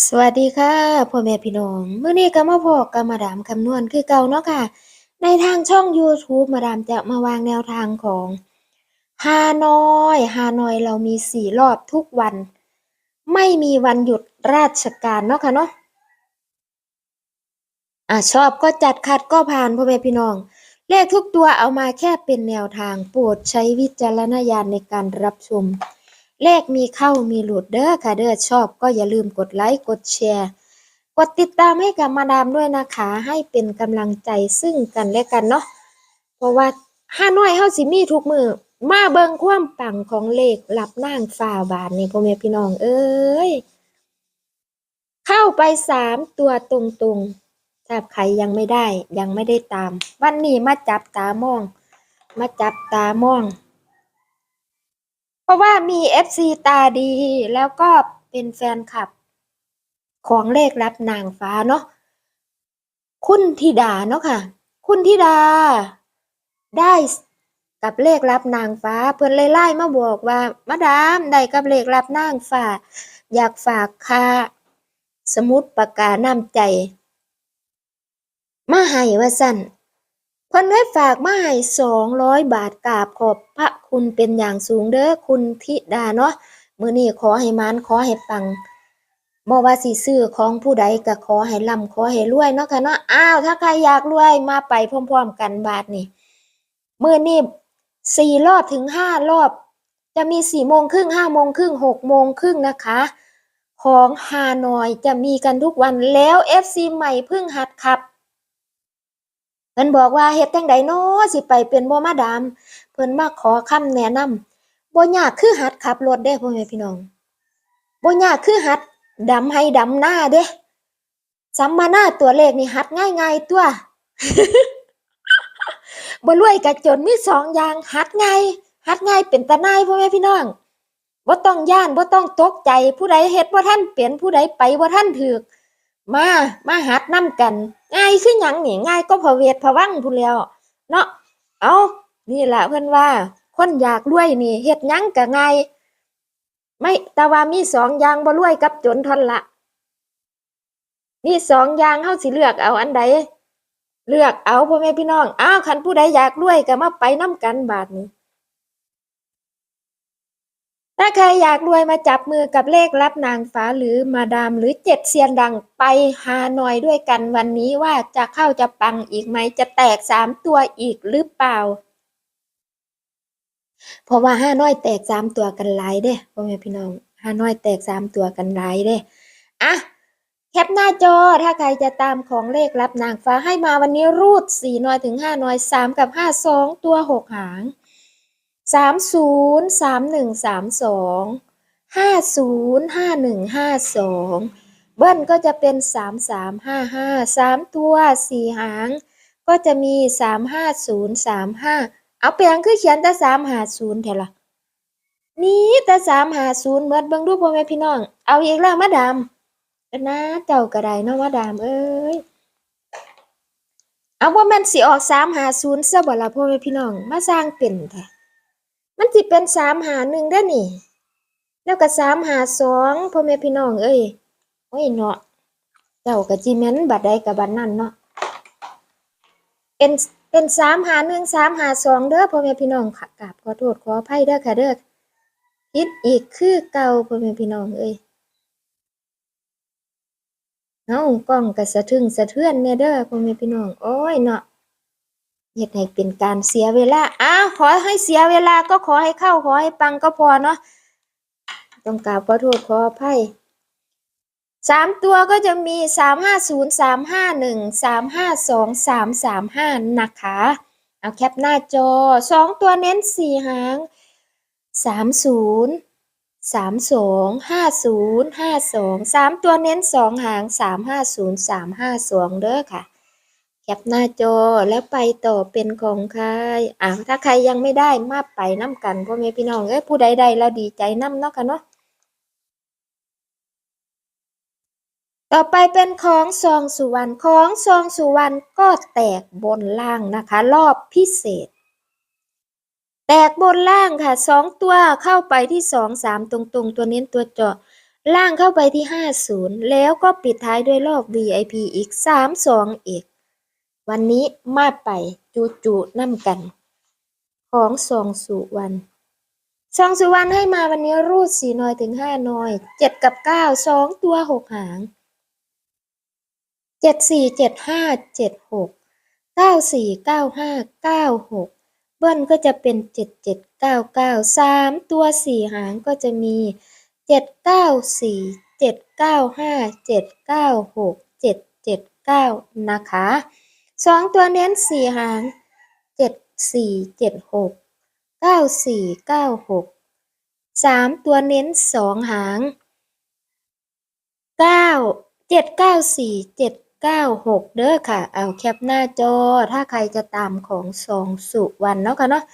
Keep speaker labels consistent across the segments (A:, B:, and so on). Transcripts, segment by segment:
A: สวัสดีค่ะพ่อแม่พี่น้องมื้อนี้ก็มาพบกับมาดามคำนวณคือเก่าเนาะค่ะ ในทางช่อง YouTube มาดามจะมาวางแนวทางของฮานอยฮานอยเรามี4รอบทุกวัน ไม่มีวันหยุดราชการเนาะค่ะเนาะอะชอบก็จัดขัดก็ผ่านพ่อแม่พี่น้อง เลขทุกตัวเอามาแค่เป็นแนวทางโปรดใช้วิจารณญาณในการรับชม เลขมีเข้ามีหลุดเด้อค่ะเด้อชอบก็อย่าลืมกดไลค์กดแชร์กดติดตามให้กับมาดามด้วยนะคะ ให้เป็นกำลังใจซึ่งกันและกันเนาะเพราะว่าห้าน้อยเฮาสิมีทุกมือมาเบิงความปังของเลขหลับนางฟ้าบานนี่พ่อแม่พี่น้องเอ้ยเข้าไปสามตัวตรงๆถ้าใครยังไม่ได้ยังไม่ได้ตาม วันนี้มาจับตามอง มาจับตามอง เพราะว่ามี FC ตาดี แล้วก็เป็นแฟนคลับ ของเลขรับนางฟ้าเนาะคุณธิดาเนาะค่ะ คุณธิดา ได้กับเลขรับนางฟ้า เพิ่นเลยไล่มาบอกว่ามาดามได้กับเลขรับนางฟ้า อยากฝากค่าสมุดปากกาน้ำใจ มาให้ว่าสั่น เพิ่นได้ฝากมาให้สองร้อยบาทกราบขอบพระคุณเป็นอย่างสูงเด้อคุณธิดาเนาะมื้อนี้ขอให้มานขอให้ปังบ่ว่าสิซื้อของผู้ใดก็ขอให้ร่ำขอให้รวยเนาะค่ะเนาะอ้าวถ้าใครอยากรวยมาไปพร้อมๆกันบาทนี่มื้อนี้สี่รอบถึงห้ารอบ จะมีสี่โมงครึ่งห้าโมงครึ่งหกโมงครึ่งนะคะ ของฮานอยจะมีกันทุกวันแล้ว FC ใหม่เพิ่งหัดขับ เพิ่นบอกว่าเฮ็ดจังไดน้อสิไปเป็นบ่มาดาม เพิ่นมาขอคำแนะนำบ่ยากคือหัดขับรถเด้พ่อแม่พี่น้องบ่ยากคือหัดดำให้ดำหน้าเด้สัมมาหน้าตัวเลขนี่หัดง่ายๆตัวบ่รวยกะจนมีสองอย่างหัดง่ายหัดง่ายเป็นตาหนายพ่อแม่พี่น้องบ่ต้องย่านบ่ต้องตกใจผู้ใดเฮ็ดบ่ทันเป็นผู้ใดไปบ่ทันถูก มามาหัดนํกัน ง่ายคือหยังนี่ง่ายก็พะเวทพวังพู้นแล้วเนาะเอานี่แหละเพิ่นว่า คนอยากรวยนี่เฮ็ดหยังก็ง่ายไม่แต่ว่ามีสองอย่างบ่รวยกับจนทนละมีสองอย่างเฮาสิเลือกเอาอันใดเลือกเอาพ่อแม่พี่น้องอ้าวคันผู้ใดอยากรวยก็มาไปนํกันบาดนี้ ถ้าใครอยากรวยมาจับมือกับเลขรับนางฟ้าหรือมาดามหรือเจ็ดเซียนดังไปฮานอยด้วยกันวันนี้ว่าจะเข้าจะปังอีกไหมจะแตกสามตัวอีกหรือเปล่า เพราะว่าห้าน้อยแตกสามตัวกันหลายเด้พ่อแม่พี่น้องห้าน้อยแตกสามตัวกันหลายเด้อะแคปหน้าจอถ้าใครจะตามของเลขรับนางฟ้าให้มาวันนี้รูดสี่น้อยถึงห้าน้อยสามกับห้าสองตัวหกหาง สามศูนย์สามหนึ่งสามสองห้าศูนย์ห้าหนึ่งห้าสองเบิ้ลก็จะเป็นสามสามห้าห้าสามตัวสี่หาง ก็จะมีสามห้าศูนย์สามห้าเอาเปียงคือเขียนแต่สามหาศูนย์เถอะล่ะนี่แต่สามหาศูนย์เมื่อเบิ่งดูพ่อแม่พี่น้อง เอาอีกแล้วมาดามนะเจ้าก็ได้เนาะมาดามเอ้ยเอาว่ามันสิออกสามหาศูนย์ซะบ่ล่ะพ่อแม่พี่น้อง มาสร้างเป็นแท้มัน สิเป็นสามหาหนึ่งได้นี่ แล้วก็สามหาสองพ่อแม่พี่น้องเอ้ยโอ้ยเนาะเจ้าก็จิแมนบัดใดกับบัดนั้นเนาะเป็นเป็นสามหาหนึ่งสามหาสองเด้อพ่อแม่พี่น้องค่ะกราบขอโทษขออภัยเด้อค่ะเด้อคิดอีกคือเก่าพ่อแม่พี่น้องเอ้ยเอ้ากล้องก็สะทึงสะเทือนเนี่ยเด้อพ่อแม่พี่น้องโอ้ยเนาะ เฮ็ดให้เป็นการเสียเวลา อ้าว ขอให้เสียเวลาก็ขอให้เข้า ขอให้ปังก็พอเนาะ ต้องกราบขอโทษขออภัยสามตัวก็จะมีสามห้าศูนย์สามห้าหนึ่งสามห้าสองสามสามห้านะคะ เอาแคปหน้าจอสองตัวเน้นสี่หางสามศูนย์สามสองห้าศูนย์ห้าสองสามตัวเน้นสองหางสามห้าศูนย์สามห้าสองเด้อค่ะ แคปหน้าจอแล้วไปต่อเป็นของใครอะถ้าใครยังไม่ได้มาไปน้ำกันพ่อแม่พี่น้องเอ้ยผู้ใดใดเราดีใจน้ำเนาะค่ะเนาะต่อไปเป็นของซองสุวรรณของซองสุวรรณก็แตกบนล่างนะคะ รอบพิเศษ แตกบนล่างค่ะสองตัวเข้าไปที่สองสามตรงๆ ตัวเน้นตัวเจาะล่างเข้าไปที่50แล้วก็ปิดท้ายด้วยรอบ VIP อีก32อีก วันนี้มาไปจูจูน้ำกัน ของสองสุวรรณสองสุวรรณให้มาวันนี้รูดสี่น้อยถึงห้าน้อยเจ็ดกับเก้าสองตัวหกหางเจ็ดสี่เจ็ดห้าเจ็ดหกเก้าสี่เก้าห้าเก้าหกเบิ้ลก็จะเป็นเจ็ดเจ็ดเก้าเก้าสามตัวสี่หางก็จะมีเจ็ดเก้าสี่เจ็ดเก้าห้าเจ็ดเก้าหกเจ็ดเจ็ดเก้านะคะ สองตัวเน้นสี่หางเจ็ดสี่เจ็ดหกเก้าสี่เก้าหกสามตัวเน้นสองหางเก้าเจ็ดเก้าสี่เจ็ดเก้าหกเด้อค่ะ เอาแคปหน้าจอ ถ้าใครจะตามของสองสุวรรณเนาะค่ะเนาะ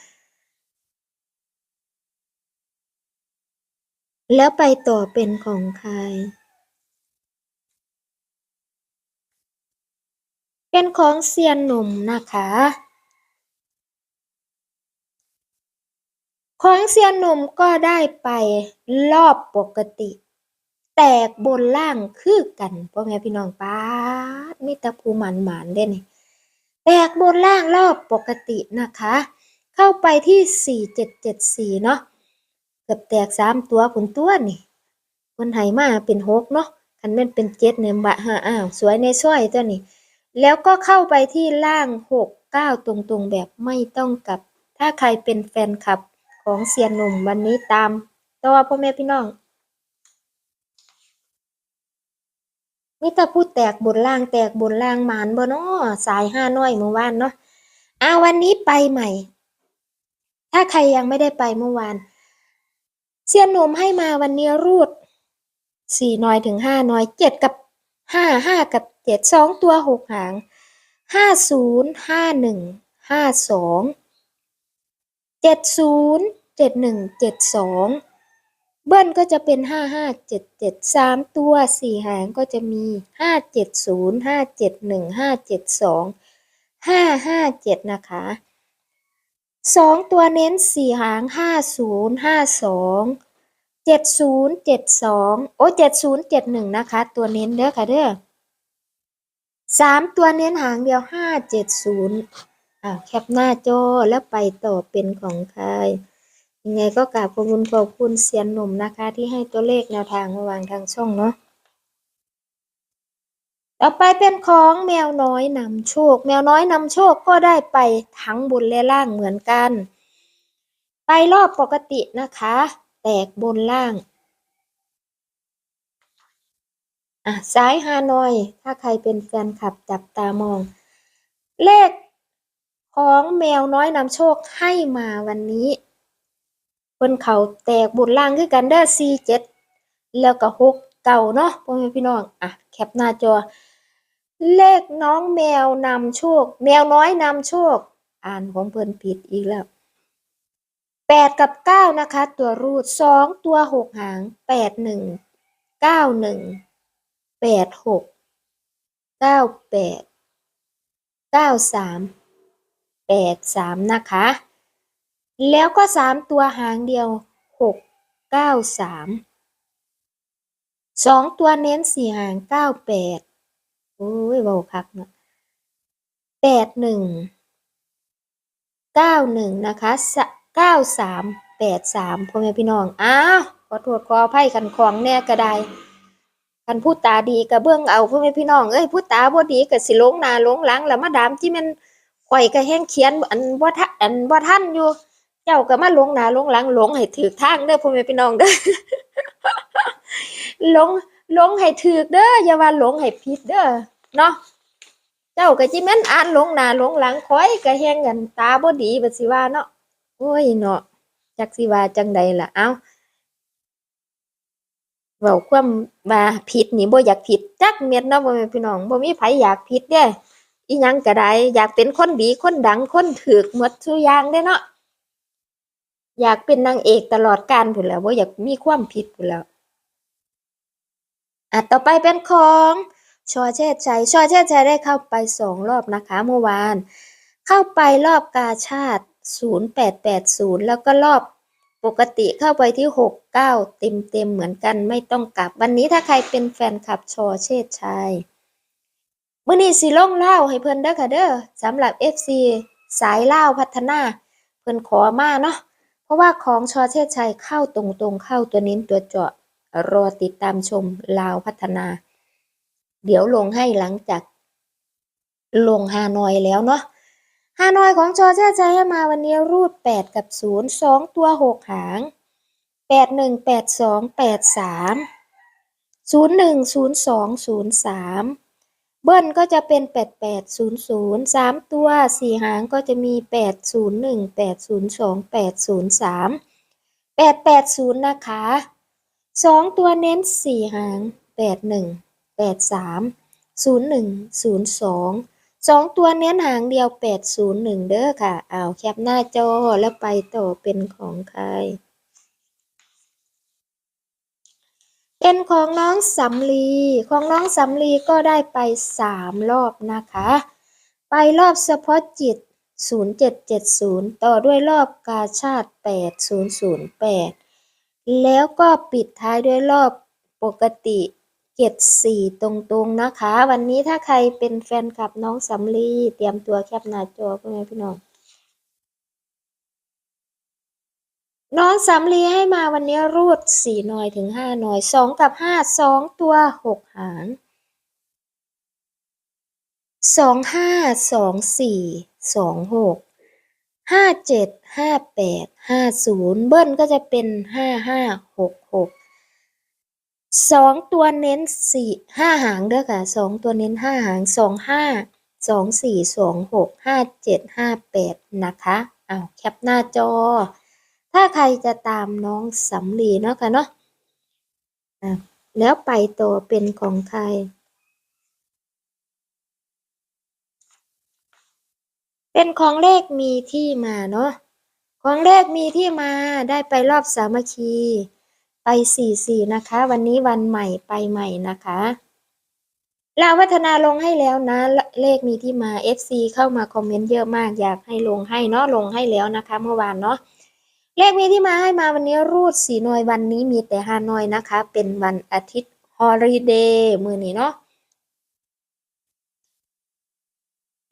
A: แล้วไปต่อเป็นของใคร เป็นของเซียนหนุ่มนะคะ ของเซียนหนุ่มก็ได้ไปรอบปกติ แตกบนล่างคือกันพ่อแม่พี่น้องป้ามิตรภูหมันหมานเด้นี่แตกบนล่างรอบปกตินะคะ เข้าไปที่สี่เจ็ดเจ็ดสี่เนาะเกือบแตกสามตัวผลตัวนี่คนไหมาเป็นหกเนาะคันแม่นเป็นเจ็ดเนี่ยบะห้าอ้าว สวยในสร้อยตัวนี้ แล้วก็เข้าไปที่ล่างหกเก้าตรงๆ แบบไม่ต้องกลับ ถ้าใครเป็นแฟนคลับของเซียนหนุ่มวันนี้ตามต่อพ่อแม่พี่น้องมิตรพูดแตกบนล่างแตกบนล่างหมานบ่เนาะสายห้าน้อยเมื่อวานเนาะอ่าวันนี้ไปใหม่ ถ้าใครยังไม่ได้ไปเมื่อวานเซียนหนุ่มให้มาวันนี้รูดสี่น้อยถึงห้าน้อยเจ็ดกับ ห้าห้ากับเจ็ดสองตัวหกหางห้าศูนย์ห้าหนึ่งห้าสองเจ็ดศูนย์เจ็ดหนึ่งเจ็ดสองเบิ้ลก็จะเป็นห้าห้าเจ็ดเจ็ดสามตัวสี่หางก็จะมีห้าเจ็ดศูนย์ห้าเจ็ดหนึ่งห้าเจ็ดสองห้าห้าเจ็ดนะคะสองตัวเน้นสี่หางห้าศูนย์ห้าสอง เจ็ดศูนย์เจ็ดสองโอ้เจ็ดศูนย์เจ็ดหนึ่งนะคะ ตัวเน้นเด้อค่ะเด้อสามตัวเน้นหางเดียวห้าเจ็ดศูนย์อ่าแคปหน้าจอแล้วไปต่อเป็นของใครยังไงก็กราบขอบคุณขอบคุณเซียนหนุ่มนะคะ ที่ให้ตัวเลขแนวทางมาวางทางช่องเนาะต่อไปเป็นของแมวน้อยนำโชค แมวน้อยนำโชคก็ได้ไปทั้งบนและล่างเหมือนกัน ไปรอบปกตินะคะ แตกบนล่าง อะซ้ายฮานอย ถ้าใครเป็นแฟนคลับจับตามอง เลขของแมวน้อยนำโชคให้มาวันนี้บนเขาแตกบนล่างคือกันเด้อสี่เจ็ดแล้วก็หกเก่าเนาะพ่อแม่พี่น้องอะแคปหน้าจอ เลขน้องแมวนำโชค แมวน้อยนำโชค อ่านของเพิ่นผิดอีกแล้ว แปดกับเก้านะคะ ตัวรูดสองตัวหกหางแปดหนึ่งเก้าหนึ่งแปดหกเก้าแปดเก้าสามแปดสามนะคะ แล้วก็สามตัวหางเดียวหกเก้าสามสองตัวเน้นสี่หางเก้าแปดโอ้ยเบาคักนะแปดหนึ่งเก้าหนึ่งนะคะ ก้าสามแปดสามพ่อแม่พี่น้อง อ้าวขอโทษขออภัยกันของแน่ก็ได้กันพูดตาดีกับเบื้องเอาพ่อแม่พี่น้อง เอ้ยพูดตาบ่ดีกับสิลงนาลงหลังแล้วมาดามที่มันข่อยก็แห้งเขียนอันบ่ทันอันบ่ทันอยู่ เจ้าก็มาลงนาลงหลังลงให้ถือทางเด้อพ่อแม่พี่น้องเด้อลงลงให้ถือเด้ออย่าว่าลงให้ผิดเด้อเนาะเจ้าก็จิแม่นอ่านลงนาลงหลังข่อยก็แฮงกันตาบ่ดีบัดสิว่าเนาะ โอ้ยเนาะจักสิว่าจังใดล่ะ เอ้าเว้าความว่าผิดนี่บ่อยากผิดจักเม็ดเนาะพ่แม่พี่น้องบ่มีไผอยากผิดเด้อีหยังก็ได้อยากเป็นคนดีคนดังคนถูกหมดทุกอย่างเด้เนาะอยากเป็นนางเอกตลอดกาลพุ่นแล้วบ่อยากมีความผิดพุ่นแล้วอะต่อไปเป็นของชอเชษชัยชอเชษชัยได้เข้าไปสองรอบนะคะเมื่อวาน เข้าไปรอบกาชาติ 0880 แล้วก็รอบปกติเข้าไปที่หกเก้าเต็มเต็มเหมือนกันไม่ต้องกลับ วันนี้ถ้าใครเป็นแฟนคลับชอเชษชัยมื้อนี้สิล่องเล่าให้เพิ่นเด้อค่ะเด้อสำหรับ FC สายเล่าพัฒนา เพิ่นขอมาเนาะเพราะว่าของชอเชษชัยเข้าตรงๆเข้าตัวเน้นตัวเจาะรอติดตามชมลาวพัฒนา เดี๋ยวลงให้หลังจากลงฮานอยแล้วเนาะ ฮานอยของจอเจ้ใจให้มาวันนี้รูดแปดกับศูนย์สองตัวหกหางแปดหนึ่งแปดสองแปดสามศูนย์หนึ่งศูนย์สองศูนย์สามเบิ้ลก็จะเป็นแปดแปดศูนย์ศูนย์สามตัวสี่หางก็จะมีแปดศูนย์หนึ่งแปดศูนย์สองแปดศูนย์สามแปดแปดศูนย์นะคะ สองตัวเน้นหางแปดหนึ่งแปดศูนย์หนึ่งเด้อค่ะ เอาวแคปหน้าจอแล้วไปต่อเป็นของใคร เป็นของน้องสำลี ของน้องสำลีก็ได้ไปสามรอบนะคะ ไปรอบเฉพาะจิต 0770 ต่อด้วยรอบกาชาติ 8008 แล้วก็ปิดท้ายด้วยรอบปกติ เจ็ดสี่ตรงๆนะคะ วันนี้ถ้าใครเป็นแฟนคลับน้องสำลีเตรียมตัวแคปหน้าจอพ่อแม่พี่น้อง น้องสำลีให้มาวันนี้รูดสี่หน่อยถึงห้าหน่อยสองกับห้าสองตัวหกหางสองห้าสองสี่สองหกห้าเจ็ดห้าแปดห้าศูนย์เบิ้ลก็จะเป็นห้าห้าหกหก สองตัวเน้นสี่ห้าหางเด้อค่ะสองตัวเน้นห้าหางสองห้าสองสี่สองหกห้าเจ็ดห้าแปดนะคะอ้าวแคปหน้าจอ ถ้าใครจะตามน้องสำลีเนาะค่ะเนาะอะแล้วไปต่อเป็นของใคร เป็นของเลขมีที่มาเนาะของเลขมีที่มาได้ไปรอบสามัคคี ไปสี่สี่นะคะ วันนี้วันใหม่ไปใหม่นะคะลาวพัฒนาลงให้แล้วนะ เลขมีที่มา FC เข้ามาคอมเมนต์เยอะมากอยากให้ลงให้เนาะลงให้แล้วนะคะ เมื่อวานเนาะเลขมีที่มาให้มาวันนี้รูดสีหน่วยวันนี้มีแต่ฮานอยนะคะ เป็นวันอาทิตย์ฮอลิเดย์มือนี้เนาะ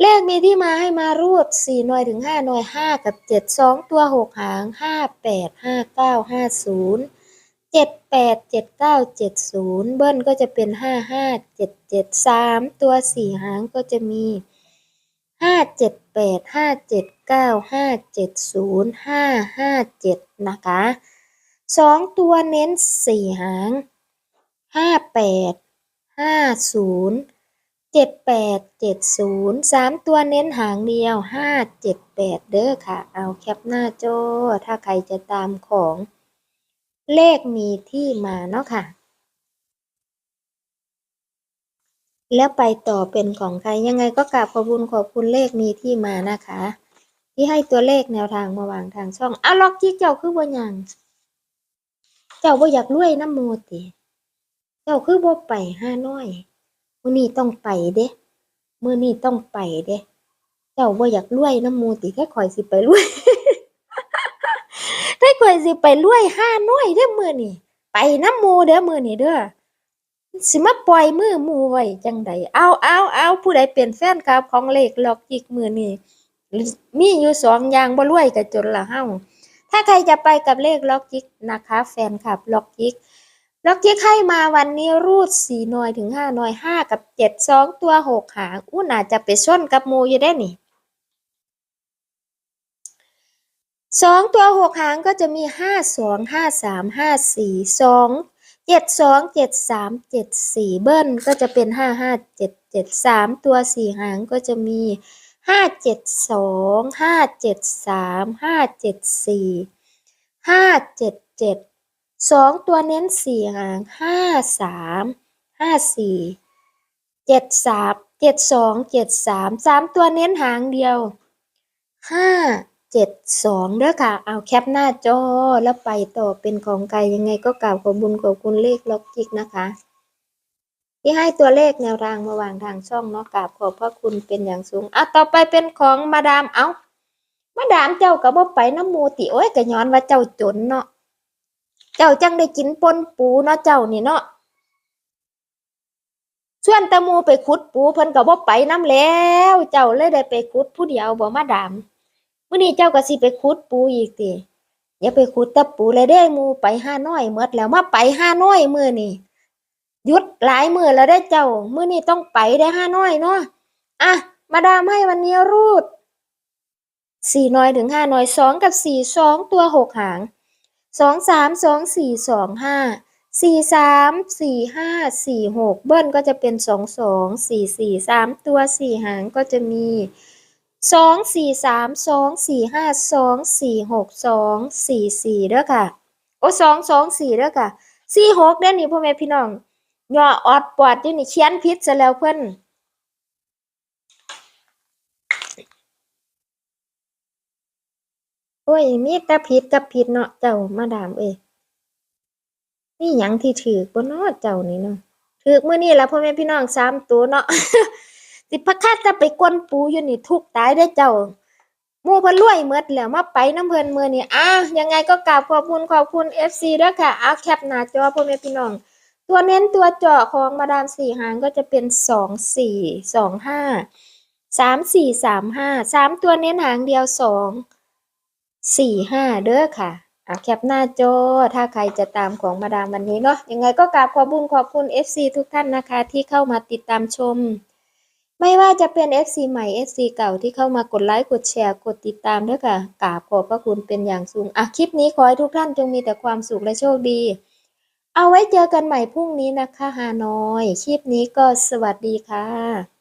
A: เลขมีที่มาให้มารูดสี่หน่วยถึงห้าหน่วยห้ากับเจ็ดสองตัวหกหางห้าแปดห้าเก้าห้าศูนย์ เจ็ดแปดเจ็ดเก้าเจ็ดศูนย์เบิ้ลก็จะเป็นห้าห้าเจ็ดเจ็ดสามตัวสี่หางก็จะมีห้าเจ็ดแปดห้าเจ็ดเก้าห้าเจ็ดศูนย์ห้าห้าเจ็ดนะคะสองตัวเน้นสี่หางห้าแปดห้าศูนย์เจ็ดแปดเจ็ดศูนย์สามตัวเน้นหางเดียวห้าเจ็ดแปดเด้อค่ะ เอาแคปหน้าโจอถ้าใครจะตามของ เลขมีที่มาเนาะค่ะ แล้วไปต่อเป็นของใครยังไงก็กราบขอบคุณขอบคุณเลขมีที่มานะคะ ที่ให้ตัวเลขแนวทางมาวางทางช่องอ้าวล็อกจิกเจ้าคือบ่หยังเจ้าบ่อยากรวยน้ำโมติเจ้าคือบ่ไปห้าน้อยมื้อนี้ต้องไปเด้มื้อนี้ต้องไปเด้ เจ้าบ่อยากรวยน้ำหมูติแค่ข่อยสิไปรวย แค่ข่อยสิไปรวยห้าน้อยเด้อมือนี้ไปน้ำมูเด้อมือนี้เด้อสิมาปล่อยมือมูไว้จังใดเอาเอาเอาผู้ใดเป็นแฟนคลับของเลขล็อกจิกมือนี้มีอยู่สองอย่างบ่รวยก็จนละเฮาถ้าใครจะไปกับเลขล็อกจิกนะคะ แฟนคลับล็อกจิกล็อกที่ให้มาวันนี้รูดสี่หน่วยถึงห้าหน่วยห้ากับเจ็ดสองตัวหกหางอู้น่าจะไปชนกับหมูอยู่ได้นี่ สองตัวหกหางก็จะมีห้าสองห้าสามห้าสี่สองเจ็ดสองเจ็ดสามเจ็ดสี่เบิ้ลก็จะเป็นห้าห้าเจ็ดเจ็ดสามตัวสี่หางก็จะมีห้าเจ็ดสองห้าเจ็ดสามห้าเจ็ดสี่ห้าเจ็ดเจ็ดสองตัวเน้นสี่หางห้าสามห้าสี่เจ็ดสามเจ็ดสองเจ็ดสามสามตัวเน้นหางเดียวห้า เจ็ดสองเด้อค่ะ เอาแคปหน้าจอแล้วไปต่อเป็นของไกลยังไงก็กล่าวขอบคุญขอบคุณเลขล็อกจิกนะคะ ที่ให้ตัวเลขแนวทางมาวางทางช่องเนาะกราบขอบพระคุณเป็นอย่างสูงอะต่อไปเป็นของมาดามเอามาดามเจ้าก็บ่ไปน้ำมูติโอ้ยก็ย้อนว่าเจ้าจนเนาะเจ้าจังได้กินปนปูเนาะเจ้านี่เนาะส่วนตะมูไปขุดปูเพิ่นก็บ่ไปน้ำแล้ว เจ้าเลยได้ไปขุดผู้เดียวบ่มาดาม มื้อนี้เจ้าก็สิไปขุดปูอีกติอย่าไปขุดแตะปูเลยเด้หมูไปห้าน้อยหมดแล้วมาไปห้าน้อยมื้อนี้หยุดหลายมื้อแล้วได้เจ้า มื้อนี้ต้องไปได้ห้าน้อยเนาะอะมาดามให้วันนี้รูดสี่น้อยถึงห้าน้อยสองกับสี่สองตัวหกหางสองสามสองสี่สองห้าสี่สามสี่ห้าสี่หกเบิ้ลก็จะเป็นสองสองสี่สี่สามตัวสี่หางก็จะมี สองสี่สามสองสี่ห้าสองสี่หกสองสี่สี่เด้อค่ะ โอ้สองสองสี่เด้อค่ะสี่หกเด้อนี่พ่อแม่พี่น้องย่อออดปอดอยู่นี่เขียนพิษซะแล้วเพิ่อนโอ้ยมีแต่ผิดกับผิดเนาะเจ้ามาดามเอ้ยนี่หยังที่ถือบ่เนาะเจ้านี่เนาะถือเมื้อนี้ล่ะพ่อแม่พี่น้องสามตัวเนาะ สิพะคัดจะไปกวนปูอยู่นี่ทุกตายเด้เจ้ามู่เพิ่นรวยหมดแล้วมาไปน้ำเพิ่นมื้อนี้อ้าวยังไงก็กราบขอบคุณขอบคุณ FC เด้อค่ะเอาแคปหน้าจอพ่อแม่พี่น้อง ตัวเน้นตัวเจาะของมาดามสี่หางก็จะเป็นสองสี่สองห้าสามสี่สามห้าสามตัวเน้นหางเดียวสองสี่ห้าเด้อค่ะอะแคปหน้าจอ ถ้าใครจะตามของมาดามวันนี้เนาะยังไงก็กราบขอบคุญขอบคุณ FC ทุกท่านนะคะที่เข้ามาติดตามชม ไม่ว่าจะเป็น FC ใหม่ FC เก่าที่เข้ามากดไลค์กดแชร์กดติดตามด้วยค่ะกราบขอบพระคุณเป็นอย่างสูงอะคลิปนี้ขอให้ทุกท่านจงมีแต่ความสุขและโชคดี เอาไว้เจอกันใหม่พรุ่งนี้นะคะฮานอย คลิปนี้ก็สวัสดีค่ะ